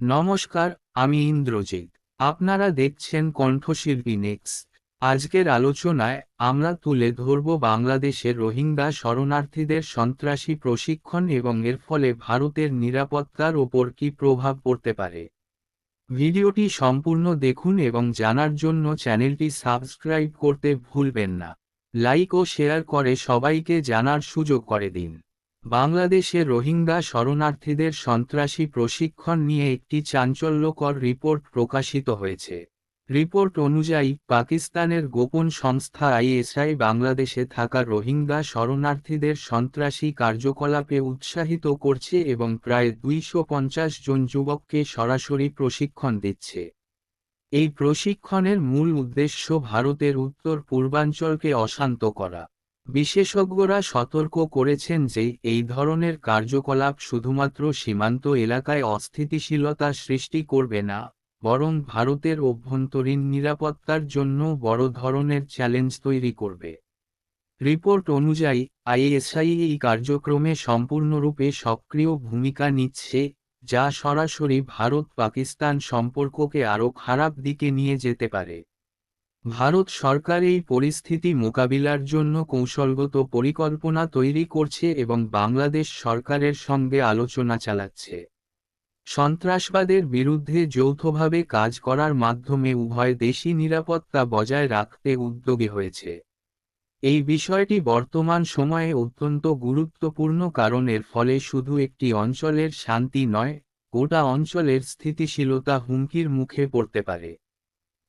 নমস্কার, আমি ইন্দ্রজিৎ। আপনারা দেখছেন কণ্ঠশিল্পী নেক্সট আজকের আলোচনায় আমরা তুলে ধরব বাংলাদেশের রোহিঙ্গা শরণার্থীদের সন্ত্রাসী প্রশিক্ষণ এবং এর ফলে ভারতের নিরাপত্তার ওপর কী প্রভাব পড়তে পারে। ভিডিওটি সম্পূর্ণ দেখুন এবং জানার জন্য চ্যানেলটি সাবস্ক্রাইব করতে ভুলবেন না। লাইক ও শেয়ার করে সবাইকে জানার সুযোগ করে দিন। বাংলাদেশে রোহিঙ্গা শরণার্থীদের সন্ত্রাসী প্রশিক্ষণ নিয়ে একটি চাঞ্চল্যকর রিপোর্ট প্রকাশিত হয়েছে। রিপোর্ট অনুযায়ী, পাকিস্তানের গোপন সংস্থা আইএসআই বাংলাদেশে থাকা রোহিঙ্গা শরণার্থীদের সন্ত্রাসী কার্যকলাপে উৎসাহিত করছে এবং প্রায় দুইশো পঞ্চাশ জন যুবককে সরাসরি প্রশিক্ষণ দিচ্ছে। এই প্রশিক্ষণের মূল উদ্দেশ্য ভারতের উত্তর পূর্বাঞ্চলকে অশান্ত করা। বিশেষজ্ঞরা সতর্ক করেছেন যে এই ধরনের কার্যকলাপ শুধুমাত্র সীমান্ত এলাকায় অস্থিতিশীলতা সৃষ্টি করবে না, বরং ভারতের অভ্যন্তরীণ নিরাপত্তার জন্য বড় ধরনের চ্যালেঞ্জ তৈরি করবে। রিপোর্ট অনুযায়ী, আইএসআই এই কার্যক্রমে সম্পূর্ণরূপে সক্রিয় ভূমিকা নিচ্ছে, যা সরাসরি ভারত পাকিস্তান সম্পর্ককে আরও খারাপ দিকে নিয়ে যেতে পারে। ভারত সরকার এই পরিস্থিতি মোকাবিলার জন্য কৌশলগত পরিকল্পনা তৈরি করছে এবং বাংলাদেশ সরকারের সঙ্গে আলোচনা চালাচ্ছে। সন্ত্রাসবাদের বিরুদ্ধে যৌথভাবে কাজ করার মাধ্যমে উভয় দেশই নিরাপত্তা বজায় রাখতে উদ্যোগী হয়েছে। এই বিষয়টি বর্তমান সময়ে অত্যন্ত গুরুত্বপূর্ণ কারণ এর ফলে শুধু একটি অঞ্চলের শান্তি নয়, গোটা অঞ্চলের স্থিতিশীলতা হুমকির মুখে পড়তে পারে।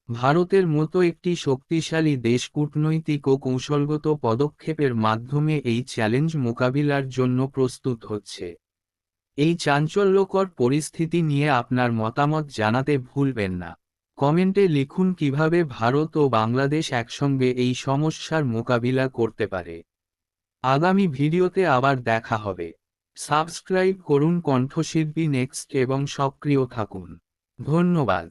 ভারতের মতো একটি শক্তিশালী দেশ কূটনৈতিক ও কৌশলগত পদক্ষেপের মাধ্যমে এই চ্যালেঞ্জ মোকাবিলার জন্য প্রস্তুত হচ্ছে। এই চাঞ্চল্যকর পরিস্থিতি নিয়ে আপনার মতামত জানাতে ভুলবেন না। কমেন্টে লিখুন কীভাবে ভারত ও বাংলাদেশ একসঙ্গে এই সমস্যার মোকাবিলা করতে পারে। আগামী ভিডিওতে আবার দেখা হবে। সাবস্ক্রাইব করুন কণ্ঠশিল্পী নেক্সট এবং সক্রিয় থাকুন। ধন্যবাদ।